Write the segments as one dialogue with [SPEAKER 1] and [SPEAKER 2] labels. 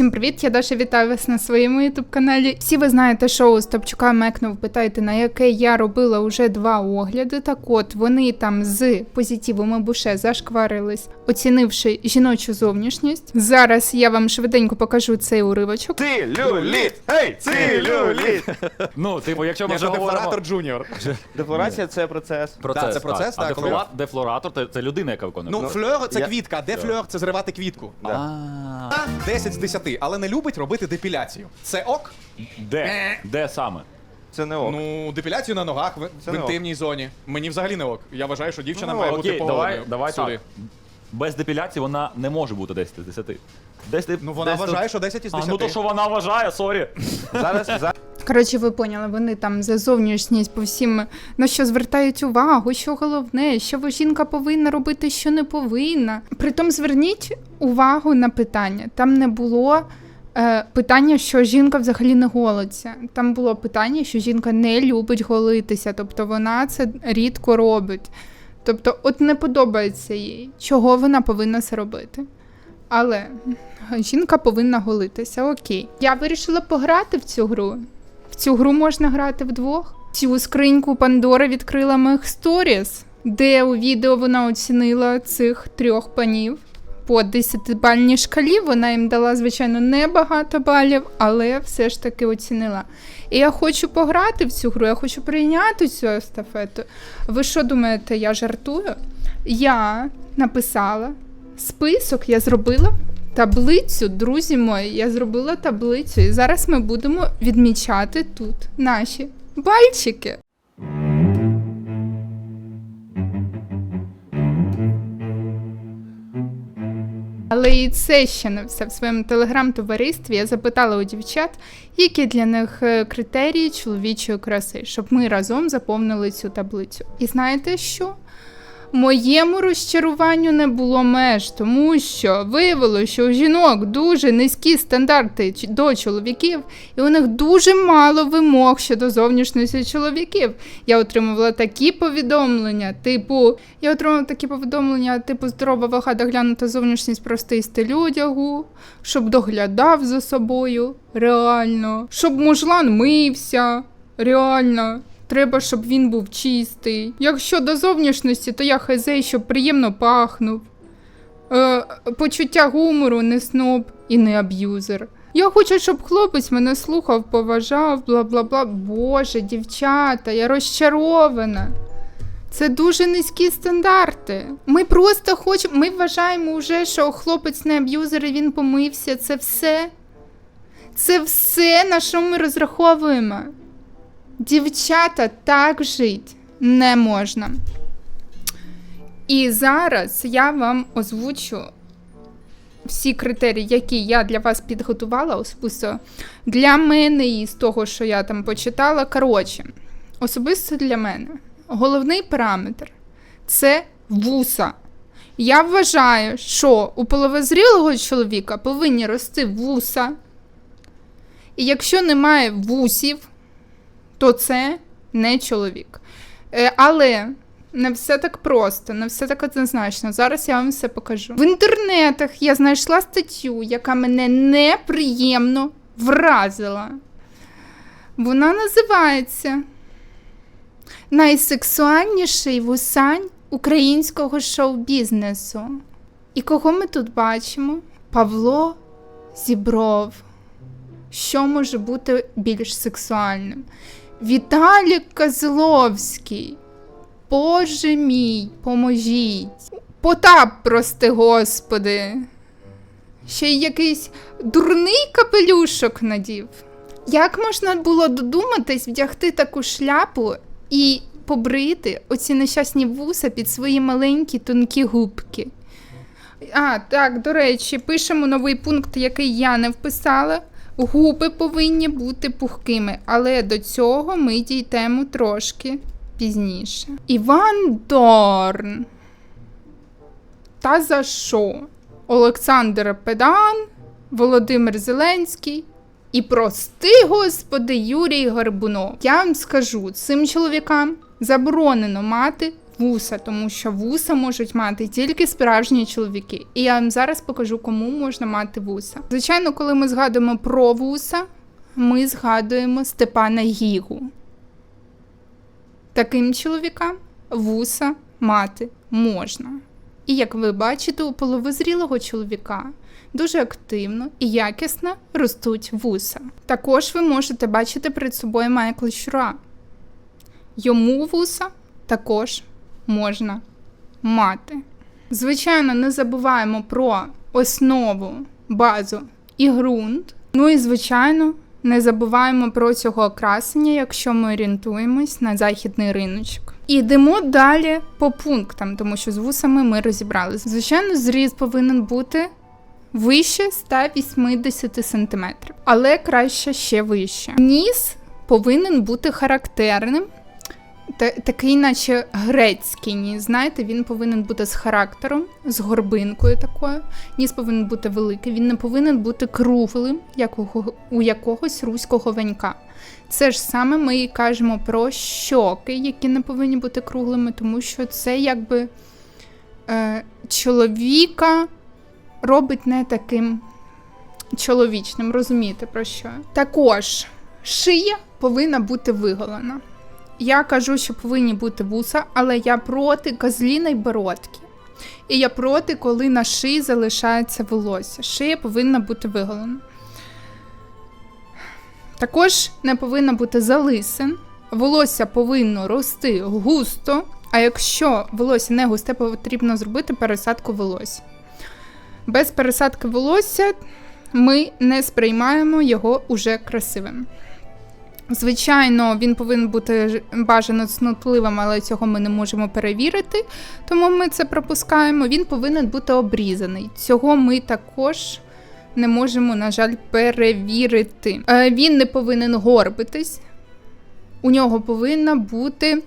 [SPEAKER 1] Всім привіт, я Даша вітаю вас на своєму ютуб каналі. Всі ви знаєте шоу Стопчука Мекнув, питаєте, на яке я робила уже два огляди. Так от вони там з позитивом і буше зашкварились, оцінивши жіночу зовнішність. Зараз я вам швиденько покажу цей уривочок.
[SPEAKER 2] Целюліт! Ей, целюліт!
[SPEAKER 3] Ну, типу, якщо ми вже
[SPEAKER 4] дефлоратор джуніор.
[SPEAKER 2] Дефлорація це процес.
[SPEAKER 3] Процес,
[SPEAKER 4] це процес, так,
[SPEAKER 3] дефлора... дефлоратор це, людина, яка виконує.
[SPEAKER 4] Ну,
[SPEAKER 2] Ну,
[SPEAKER 4] фльор це квітка, а дефльор це зривати квітку.
[SPEAKER 2] Да.
[SPEAKER 4] 10 з 10, але не любить робити депіляцію. Це ок?
[SPEAKER 3] Де? Де саме?
[SPEAKER 2] Це не ок.
[SPEAKER 4] Ну, депіляцію на ногах в,
[SPEAKER 2] Це
[SPEAKER 4] в
[SPEAKER 2] не ок.
[SPEAKER 4] інтимній зоні. Мені взагалі не ок. Я вважаю, що дівчина
[SPEAKER 2] Ну,
[SPEAKER 4] має бути
[SPEAKER 3] Окей, давай, давай
[SPEAKER 4] сюди.
[SPEAKER 3] так. Без депіляції вона не може бути 10 з 10. Десь ти-
[SPEAKER 4] Ну, вона
[SPEAKER 3] десь
[SPEAKER 4] вважає,
[SPEAKER 3] тут-
[SPEAKER 4] що 10 із
[SPEAKER 3] А, ну то, що вона вважає, сорі.
[SPEAKER 2] Зараз, зараз
[SPEAKER 1] Коротше, ви поняли, вони там за зовнішність по всім на що звертають увагу, що головне, що жінка повинна робити, що не повинна. Притом зверніть увагу на питання. Там не було е, питання, що жінка взагалі не голиться. Там було питання, що жінка не любить голитися, тобто вона це рідко робить. Тобто, от не подобається їй, чого вона повинна це робити. Але жінка повинна голитися, окей. Я вирішила пограти в цю гру. В цю гру можна грати вдвох. Цю скриньку Пандора відкрила моїх сторіс, де у відео вона оцінила цих трьох панів по 10-бальній шкалі. Вона їм дала, звичайно, небагато балів, але все ж таки оцінила. І я хочу пограти в цю гру, я хочу прийняти цю естафету. Ви що думаєте, я жартую? Я написала список, я зробила таблицю, друзі мої, я зробила таблицю, і зараз ми будемо відмічати тут наші бальчики. Але і це ще не все. В своєму телеграм-товаристві я запитала у дівчат, які для них е, критерії чоловічої краси, щоб ми разом заповнили цю таблицю. І знаєте що? Моєму розчаруванню не було меж, тому що виявилося, що у жінок дуже низькі стандарти до чоловіків, і у них дуже мало вимог щодо зовнішності чоловіків. Я отримувала такі повідомлення, типу, я отримала такі повідомлення, типу, здорова вага доглянута зовнішність простий стиль одягу, щоб доглядав за собою, реально, щоб мужлан мився, реально. Треба, щоб він був чистий. Якщо до зовнішності, то я хазей, щоб приємно пахнув. Е, почуття гумору, не сноб і не аб'юзер. Я хочу, щоб хлопець мене слухав, поважав, бла бла бла. Боже, дівчата, я розчарована. Це дуже низькі стандарти. Ми просто хочемо. Ми вважаємо вже, що хлопець не аб'юзер і він помився. Це все. Це все, на що ми розраховуємо. Дівчата, так жити не можна. І зараз я вам озвучу всі критерії, які я для вас підготувала особисто для мене і з того, що я там почитала. Коротше, особисто для мене головний параметр це вуса. Я вважаю, що у половозрілого чоловіка повинні рости вуса. І якщо немає вусів, то це не чоловік. Е, але не все так просто, не все так однозначно. Зараз я вам все покажу. В інтернетах я знайшла статтю, яка мене неприємно вразила. Вона називається Найсексуальніший вусань українського шоу-бізнесу. І кого ми тут бачимо? Павло Зібров. Що може бути більш сексуальним? Віталік Козловський. Боже мій, поможіть. Потап, прости господи. Ще й якийсь дурний капелюшок надів. Як можна було додуматись вдягти таку шляпу і побрити оці нещасні вуса під свої маленькі тонкі губки? А, так, до речі, пишемо новий пункт, який я не вписала. Губи повинні бути пухкими, але до цього ми дійдемо трошки пізніше. Іван Дорн. Та за що? Олександр Педан, Володимир Зеленський і прости господи Юрій Горбунов. Я вам скажу, цим чоловікам заборонено мати вуса, тому що вуса можуть мати тільки справжні чоловіки. І я вам зараз покажу, кому можна мати вуса. Звичайно, коли ми згадуємо про вуса, ми згадуємо Степана Гігу. Таким чоловікам вуса мати можна. І як ви бачите, у половозрілого чоловіка дуже активно і якісно ростуть вуса. Також ви можете бачити перед собою Майкла Щура. Йому вуса також можна мати. Звичайно, не забуваємо про основу, базу і ґрунт. Ну і звичайно, не забуваємо про цього красення, якщо ми орієнтуємось на західний риночок. І йдемо далі по пунктам, тому що з вусами ми розібралися. Звичайно, зріст повинен бути вище 180 см, але краще ще вище. Ніс повинен бути характерним, та- такий, наче грецький ніс. Знаєте, він повинен бути з характером, з горбинкою такою. Ніс повинен бути великий, він не повинен бути круглим, як у, у якогось руського венька. Це ж саме ми і кажемо про щоки, які не повинні бути круглими, тому що це якби е, чоловіка робить не таким чоловічним, розумієте про що? Також шия повинна бути виголена. Я кажу, що повинні бути вуса, але я проти козліної бородки. І я проти, коли на шиї залишається волосся. Шия повинна бути виголена. Також не повинно бути залисин. Волосся повинно рости густо. А якщо волосся не густе, потрібно зробити пересадку волосся. Без пересадки волосся ми не сприймаємо його уже красивим. Звичайно, він повинен бути бажано цнутливим, але цього ми не можемо перевірити, тому ми це пропускаємо. Він повинен бути обрізаний. Цього ми також не можемо, на жаль, перевірити. Е, Він не повинен горбитись, у нього повинна бути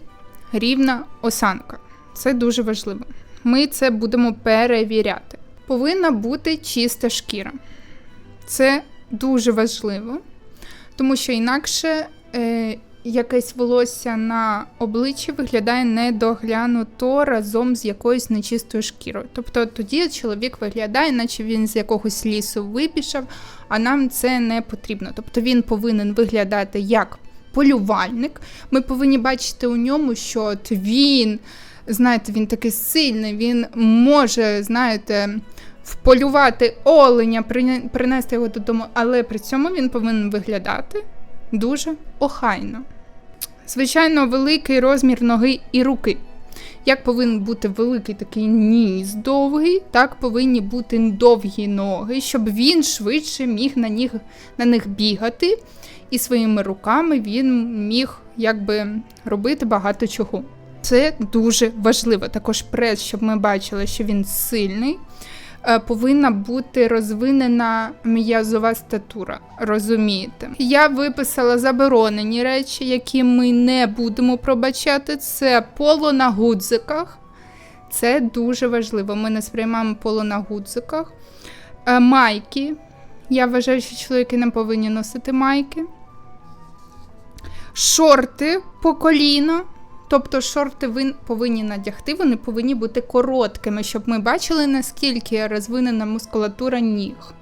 [SPEAKER 1] рівна осанка. Це дуже важливо. Ми це будемо перевіряти. Повинна бути чиста шкіра. Це дуже важливо, тому що інакше е, якесь волосся на обличчі виглядає недоглянуто разом з якоюсь нечистою шкірою. Тобто тоді чоловік виглядає, наче він з якогось лісу випішав, а нам це не потрібно. Тобто він повинен виглядати як полювальник. Ми повинні бачити у ньому, що от він, знаєте, він такий сильний, він може, знаєте, вполювати оленя, принести його додому, але при цьому він повинен виглядати дуже охайно. Звичайно, великий розмір ноги і руки. Як повинен бути великий такий ніс довгий, так повинні бути довгі ноги, щоб він швидше міг на них, на них бігати, і своїми руками він міг якби робити багато чого. Це дуже важливо. Також прес, щоб ми бачили, що він сильний. Е, Повинна бути розвинена м'язова статура. Розумієте? Я виписала заборонені речі, які ми не будемо пробачати. Це поло на гудзиках. Це дуже важливо. Ми не сприймаємо поло на гудзиках. Е, Майки. Я вважаю, що чоловіки не повинні носити майки. Шорти по коліно. Тобто шорти ви повинні надягти, вони повинні бути короткими, щоб ми бачили, наскільки розвинена мускулатура ніг.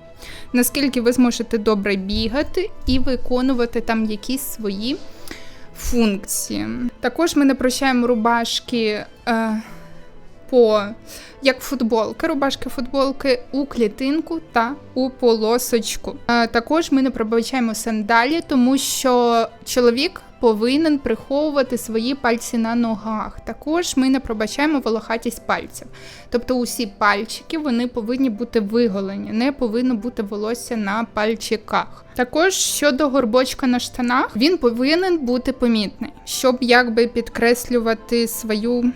[SPEAKER 1] Наскільки ви зможете добре бігати і виконувати там якісь свої функції. Також ми не прощаємо рубашки е, по як футболки, рубашки футболки у клітинку та у полосочку. Е, також ми не пробачаємо сандалі, тому що чоловік повинен приховувати свої пальці на ногах. Також ми не пробачаємо волохатість пальців. Тобто усі пальчики вони повинні бути виголені, не повинно бути волосся на пальчиках. Також щодо горбочка на штанах, він повинен бути помітний, щоб якби підкреслювати свою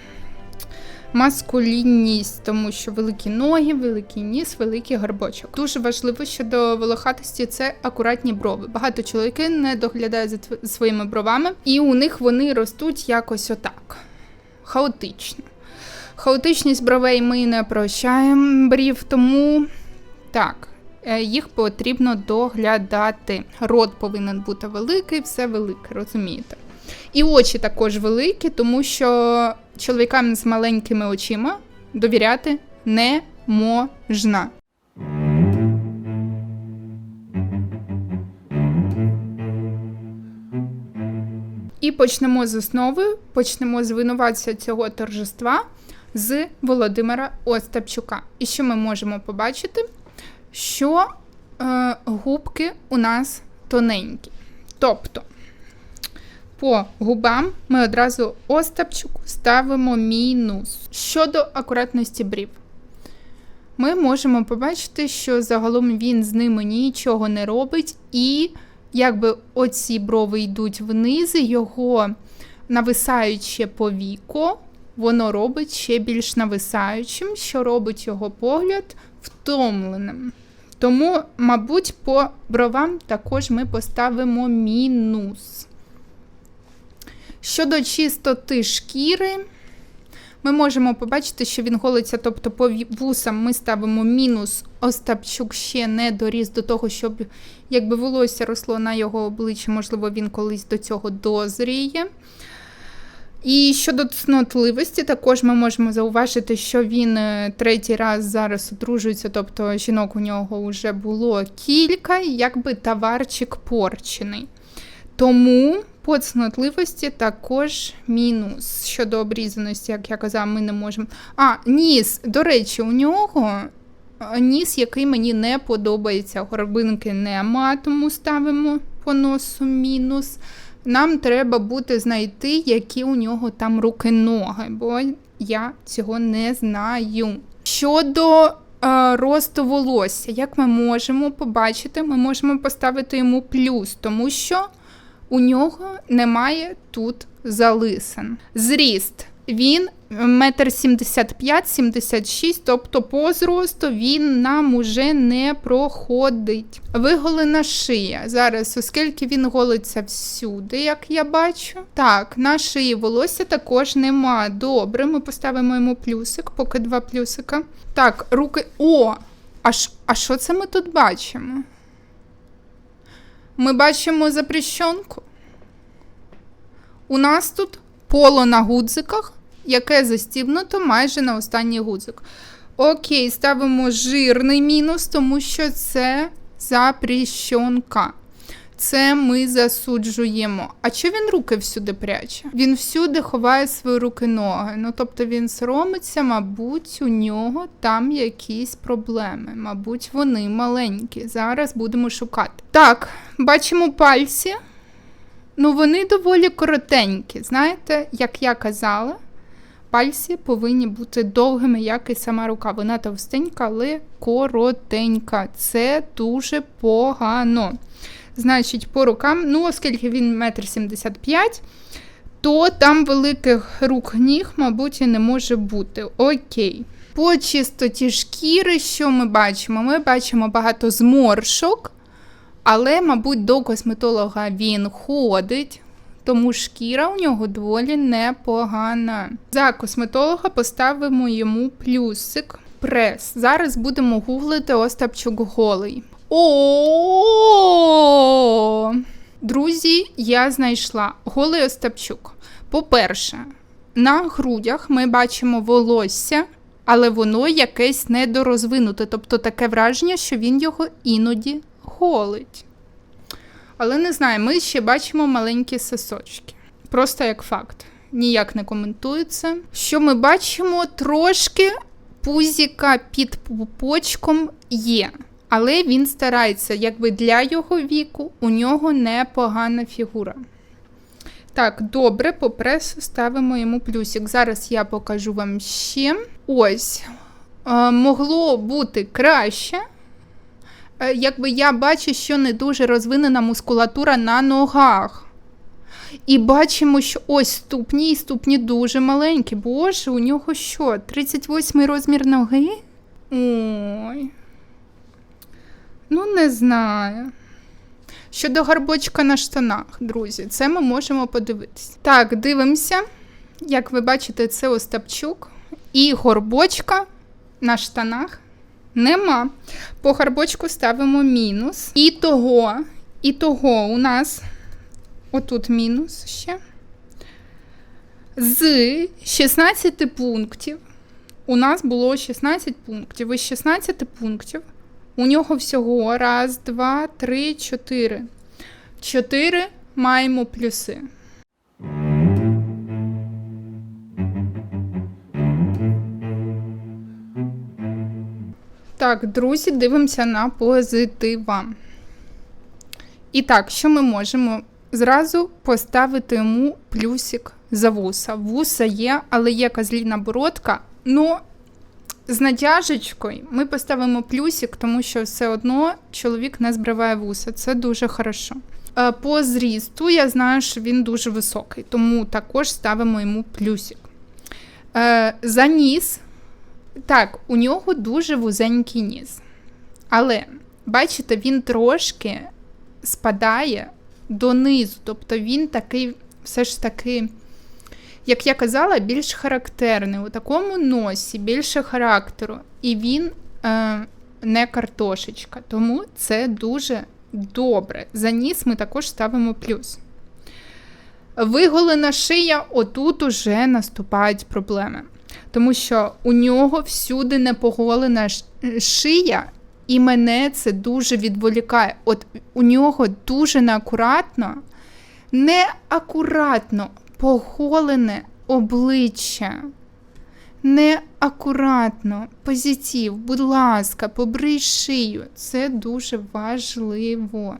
[SPEAKER 1] маскулінність, тому що великі ноги, великий ніс, великий горбочок. Дуже важливо щодо волохатості це акуратні брови. Багато чоловіків не доглядають за своїми бровами, і у них вони ростуть якось отак. Хаотично. Хаотичність бровей ми не прощаємо брів, тому так. е, Їх потрібно доглядати. Рот повинен бути великий, все велике, розумієте? І очі також великі, тому що чоловікам з маленькими очима довіряти не можна. І почнемо з основи, почнемо з винуватця цього торжества з Володимира Остапчука. І що ми можемо побачити? Що е, губки у нас тоненькі. Тобто по губам ми одразу Остапчуку ставимо мінус. Щодо акуратності брів. Ми можемо побачити, що загалом він з ними нічого не робить, і якби оці брови йдуть вниз, його нависаюче повіко, воно робить ще більш нависаючим, що робить його погляд втомленим. Тому, мабуть, по бровам також ми поставимо мінус. Щодо чистоти шкіри, ми можемо побачити, що він голиться, тобто по вусам ми ставимо мінус. Остапчук ще не доріс до того, щоб якби волосся росло на його обличчі, можливо, він колись до цього дозріє. І щодо цнотливості, також ми можемо зауважити, що він е, третій раз зараз одружується, тобто жінок у нього вже було кілька, якби товарчик порчений. Тому по цнотливості також мінус. Щодо обрізаності, як я казала, ми не можемо. А, ніс, до речі, у нього е, ніс, який мені не подобається. Горбинки нема, тому ставимо по носу мінус. Нам треба буде знайти, які у нього там руки-ноги, бо я цього не знаю. Щодо е, росту волосся, як ми можемо побачити, ми можемо поставити йому плюс, тому що у нього немає тут залисин. Зріст. Він метр сімдесят п'ять, сімдесят шість, тобто по зросту він нам уже не проходить. Виголена шия. Зараз, оскільки він голиться всюди, як я бачу. Так, на шиї волосся також нема. Добре, ми поставимо йому плюсик, поки два плюсика. Так, руки. О! А що це ми тут бачимо? Ми бачимо запрещенку. У нас тут поло на гудзиках, яке застібнуто майже на останній гудзик. Окей, ставимо жирний мінус, тому що це запрещенка. Це ми засуджуємо. А що він руки всюди пряче? Він всюди ховає свої руки ноги. Ну тобто він соромиться, мабуть, у нього там якісь проблеми. Мабуть, вони маленькі. Зараз будемо шукати. Так, бачимо пальці. Ну, вони доволі коротенькі. Знаєте, як я казала, пальці повинні бути довгими, як і сама рука. Вона товстенька, але коротенька. Це дуже погано. Значить, по рукам, ну, оскільки він метр сімдесят п'ять, то там великих рук ніг, мабуть, і не може бути. Окей. По чистоті шкіри, що ми бачимо? Ми бачимо багато зморшок, але, мабуть, до косметолога він ходить, тому шкіра у нього доволі непогана. За косметолога поставимо йому плюсик. Прес. Зараз будемо гуглити Остапчук голий. О! Друзі, я знайшла голий Остапчук. По-перше, на грудях ми бачимо волосся, але воно якесь недорозвинуте, тобто таке враження, що він його іноді голить. Але не знаю, ми ще бачимо маленькі сосочки. Просто як факт. Ніяк не коментується. Що ми бачимо, трошки пузіка під пупочком є. Але він старається, якби для його віку, у нього непогана фігура. Так, добре, по пресу ставимо йому плюсик. Зараз я покажу вам ще. Ось. Е, могло бути краще. Е, якби я бачу, що не дуже розвинена мускулатура на ногах. І бачимо, що ось ступні, і ступні дуже маленькі. Боже, у нього що? 38 розмір ноги? Ой. Ну, не знаю. Щодо гарбочка на штанах, друзі, це ми можемо подивитись. Так, дивимося. Як ви бачите, це Остапчук. І горбочка на штанах нема. По гарбочку ставимо мінус. І того, і того у нас отут мінус ще. З 16 пунктів у нас було 16 пунктів. Із 16 пунктів у нього всього раз, два, три, чотири. Чотири маємо плюси. Так, друзі, дивимося на позитива. І так, що ми можемо? Зразу поставити йому плюсик за вуса. Вуса є, але є козліна бородка. Ну, з натяжечкою ми поставимо плюсик, тому що все одно чоловік не збриває вуса. Це дуже хорошо. Е, По зрісту я знаю, що він дуже високий, тому також ставимо йому плюсик. Е, За ніс. Так, у нього дуже вузенький ніс. Але, бачите, він трошки спадає донизу. Тобто він такий, все ж таки, як я казала, більш характерний. У такому носі більше характеру. І він е, не картошечка. Тому це дуже добре. За ніс ми також ставимо плюс. Виголена шия, отут уже наступають проблеми. Тому що у нього всюди непоголена шия, і мене це дуже відволікає. От у нього дуже неакуратно, неакуратно поголене обличчя. Неакуратно, позитив, будь ласка, побрий шию. Це дуже важливо.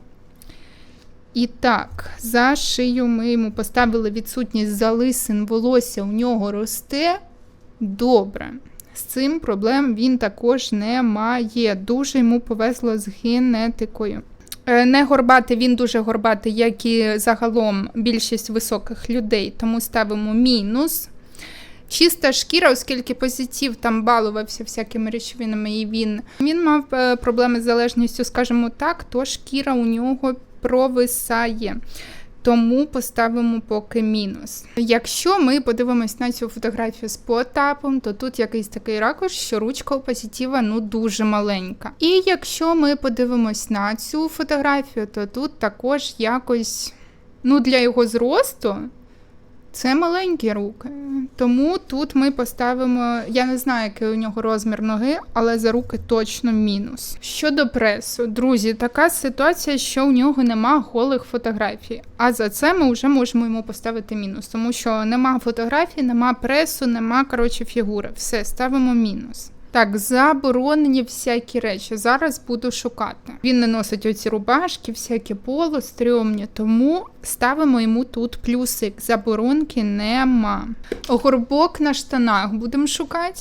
[SPEAKER 1] І так, за шию ми йому поставили відсутність залисин, волосся у нього росте. Добре. З цим проблем він також не має. Дуже йому повезло з генетикою. Е, Не горбатий, він дуже горбатий, як і загалом більшість високих людей, тому ставимо мінус. Чиста шкіра, оскільки позитив там балувався всякими речовинами, і він, він мав е, проблеми з залежністю, скажімо так, то шкіра у нього провисає. Тому поставимо поки мінус. Якщо ми подивимось на цю фотографію з потапом, то тут якийсь такий ракурс, що ручка у позитива ну дуже маленька. І якщо ми подивимось на цю фотографію, то тут також якось ну для його зросту це маленькі руки. Тому тут ми поставимо, я не знаю, який у нього розмір ноги, але за руки точно мінус. Щодо пресу, друзі, така ситуація, що у нього нема голих фотографій. А за це ми вже можемо йому поставити мінус, тому що нема фотографій, нема пресу, нема коротше фігури. Все, ставимо мінус. Так, заборонені всякі речі. Зараз буду шукати. Він не носить оці рубашки, всякі поло, стрьомні, тому ставимо йому тут плюсик. Заборонки нема. Горбок на штанах будемо шукати.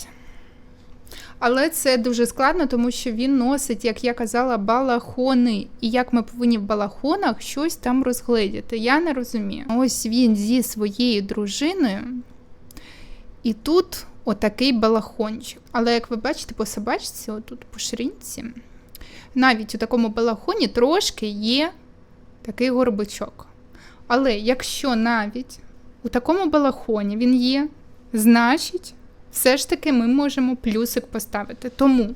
[SPEAKER 1] Але це дуже складно, тому що він носить, як я казала, балахони. І як ми повинні в балахонах щось там розгледіти. Я не розумію. Ось він зі своєю дружиною. І тут отакий балахончик. Але як ви бачите, по собачці, отут по ширинці, навіть у такому балахоні трошки є такий горбочок. Але якщо навіть у такому балахоні він є, значить, все ж таки ми можемо плюсик поставити. Тому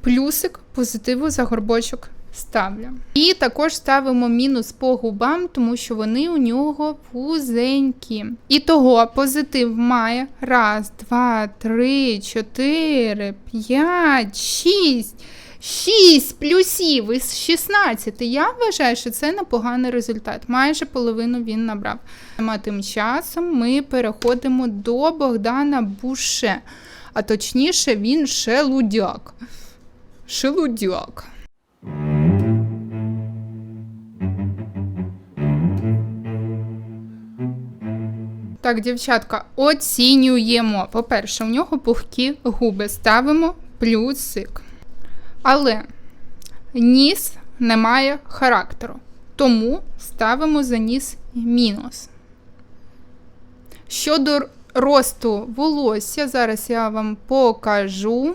[SPEAKER 1] плюсик позитиву за горбочок ставлю. І також ставимо мінус по губам, тому що вони у нього вузенькі. І того позитив має раз, два, три, чотири, п'ять, шість. 6 плюсів із 16. Я вважаю, що це непоганий результат. Майже половину він набрав. А тим часом ми переходимо до Богдана Буше. А точніше, він шелудяк. Шелудяк. Так, дівчатка, оцінюємо. По-перше, у нього пухкі губи. Ставимо плюсик. Але ніс не має характеру. Тому ставимо за ніс мінус. Щодо росту волосся, зараз я вам покажу.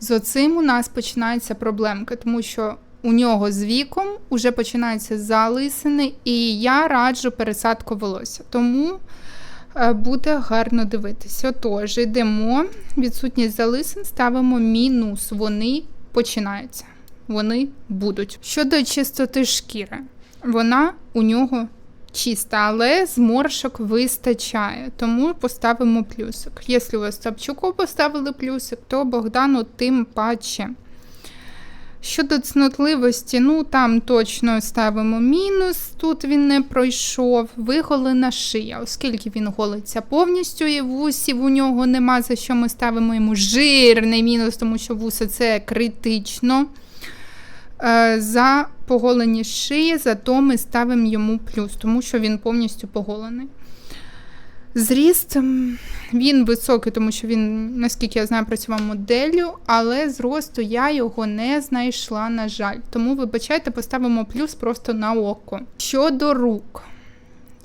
[SPEAKER 1] З оцим у нас починаються проблемки, тому що у нього з віком вже починаються залисини, і я раджу пересадку волосся. Тому буде гарно дивитися. Отож, йдемо. Відсутність залисин ставимо мінус. Вони починаються. Вони будуть. Щодо чистоти шкіри, вона у нього чиста, але зморшок вистачає, тому поставимо плюсик. Якщо ви Стапчуку поставили плюсик, то Богдану тим паче. Щодо цнотливості, ну там точно ставимо мінус, тут він не пройшов. Виголена шия, оскільки він голиться повністю і вусів у нього нема, за що ми ставимо йому жирний мінус, тому що вуса це критично. Е, За поголені шиї, зато ми ставимо йому плюс, тому що він повністю поголений. Зріст він високий, тому що він, наскільки я знаю, працював моделлю, але зросту я його не знайшла, на жаль. Тому, вибачайте, поставимо плюс просто на око. Щодо рук.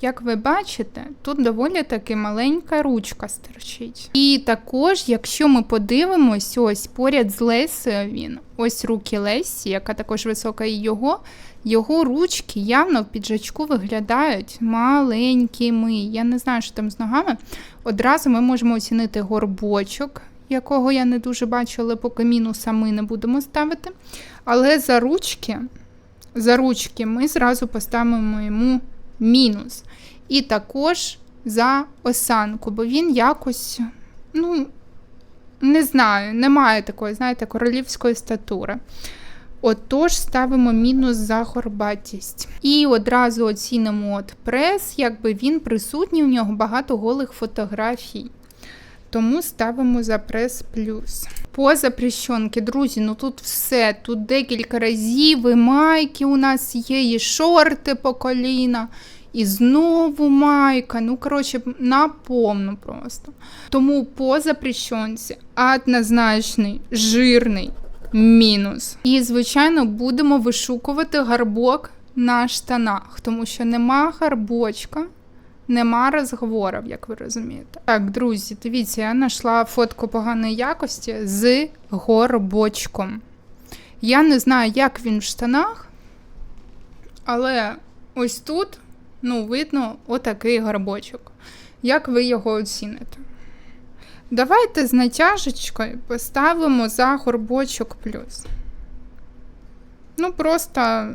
[SPEAKER 1] Як ви бачите, тут доволі таки маленька ручка стирчить. І також, якщо ми подивимось, ось поряд з Лесею він, ось руки Лесі, яка також висока і його, його ручки явно в піджачку виглядають маленькими. Я не знаю, що там з ногами. Одразу ми можемо оцінити горбочок, якого я не дуже бачу, але поки мінуса ми не будемо ставити. Але за ручки, за ручки ми зразу поставимо йому мінус. І також за осанку, бо він якось, ну, не знаю, немає такої, знаєте, королівської статури. Отож, ставимо мінус за горбатість. І одразу оцінимо от прес, якби він присутній, у нього багато голих фотографій. Тому ставимо за прес плюс. По запрещенки, друзі, ну тут все. Тут декілька разів і майки у нас є, і шорти по коліна, і знову майка. Ну, коротше, наповну просто. Тому по запрещенці однозначний, жирний мінус. І, звичайно, будемо вишукувати гарбок на штанах, тому що нема гарбочка. Нема розговорів, як ви розумієте. Так, друзі, дивіться, я знайшла фотку поганої якості з горбочком. Я не знаю, як він в штанах, але ось тут, ну, видно, отакий горбочок. Як ви його оціните? Давайте з натяжечкою поставимо за горбочок плюс. Ну, просто,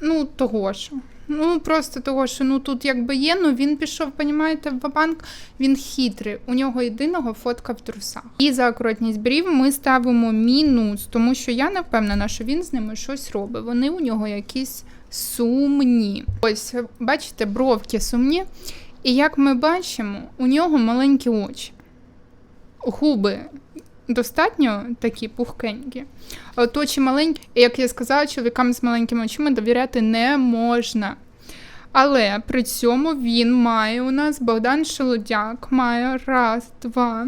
[SPEAKER 1] ну, того що. Ну, просто того, що ну тут якби є, ну він пішов, понімаєте, в банк він хитрий. У нього єдиного фотка в трусах. І за акуратність брів ми ставимо мінус, тому що я не впевнена, що він з ними щось робить. Вони у нього якісь сумні. Ось, бачите, бровки сумні. І як ми бачимо, у нього маленькі очі. Губи достатньо такі пухкенькі. От очі маленькі, і як я сказала, чоловікам з маленькими очима довіряти не можна. Але при цьому він має у нас Богдан Шелудяк має раз, два,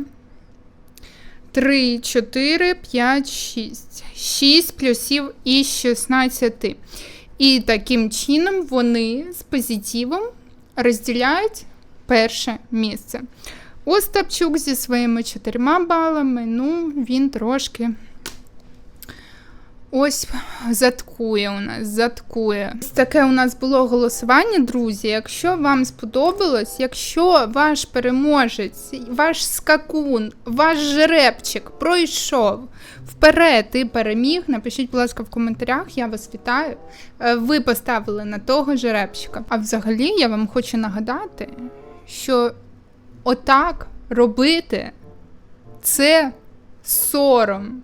[SPEAKER 1] три, чотири, п'ять, шість. Шість плюсів із 16. І таким чином вони з позитивом розділяють перше місце. Остапчук зі своїми чотирма балами, ну, він трошки ось заткує у нас, заткує. Таке у нас було голосування, друзі. Якщо вам сподобалось, якщо ваш переможець, ваш скакун, ваш жеребчик пройшов вперед і переміг, напишіть, будь ласка, в коментарях, я вас вітаю. Е, Ви поставили на того жеребчика. А взагалі я вам хочу нагадати, що отак робити це сором.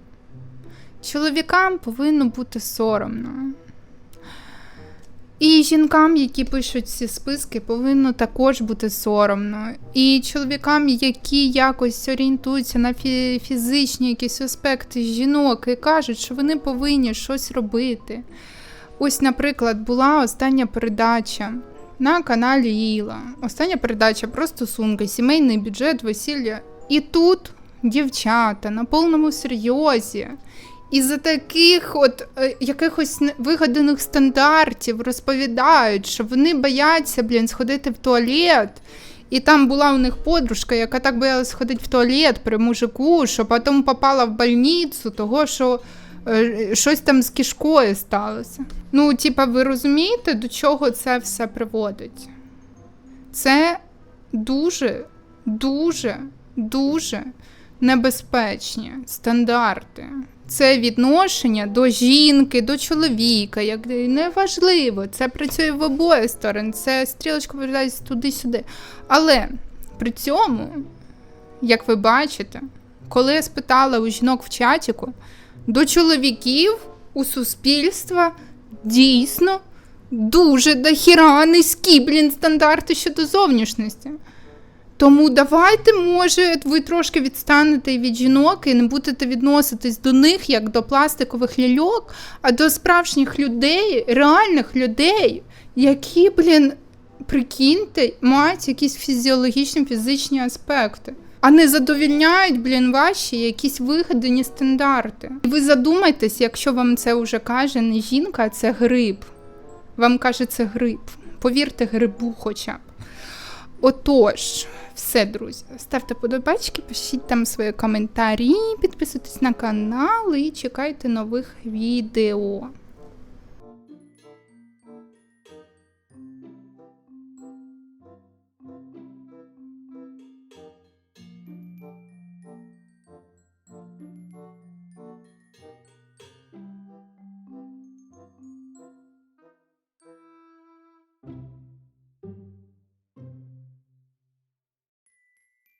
[SPEAKER 1] Чоловікам повинно бути соромно. І жінкам, які пишуть ці списки, повинно також бути соромно. І чоловікам, які якось орієнтуються на фі- фізичні якісь аспекти жінок і кажуть, що вони повинні щось робити. Ось, наприклад, була остання передача на каналі Іла. Остання передача про стосунки, сімейний бюджет, весілля. І тут дівчата на повному серйозі. Із-за таких от е, якихось вигаданих стандартів розповідають, що вони бояться, блін, сходити в туалет. І там була у них подружка, яка так боялась сходити в туалет при мужику, що потім попала в больницю, того що е, щось там з кишкою сталося. Ну, типа, ви розумієте, до чого це все приводить? Це дуже, дуже, дуже небезпечні стандарти. Це відношення до жінки, до чоловіка, як неважливо. Це працює в обоє сторони, це стрілочка повертається туди-сюди. Але при цьому, як ви бачите, коли я спитала у жінок в чатіку, до чоловіків у суспільства дійсно дуже дохіра низькі, блін, стандарти щодо зовнішності. Тому давайте, може, ви трошки відстанете від жінок і не будете відноситись до них як до пластикових ляльок, а до справжніх людей, реальних людей, які, блін, прикиньте, мають якісь фізіологічні фізичні аспекти. А не задовільняють, блін, ваші якісь вигадані стандарти. І ви задумайтесь, якщо вам це вже каже не жінка, а це гриб. Вам каже, це гриб. Повірте грибу хоча б. Отож, все, друзі. Ставте подобачки, пишіть там свої коментарі, підписуйтесь на канал і чекайте нових відео.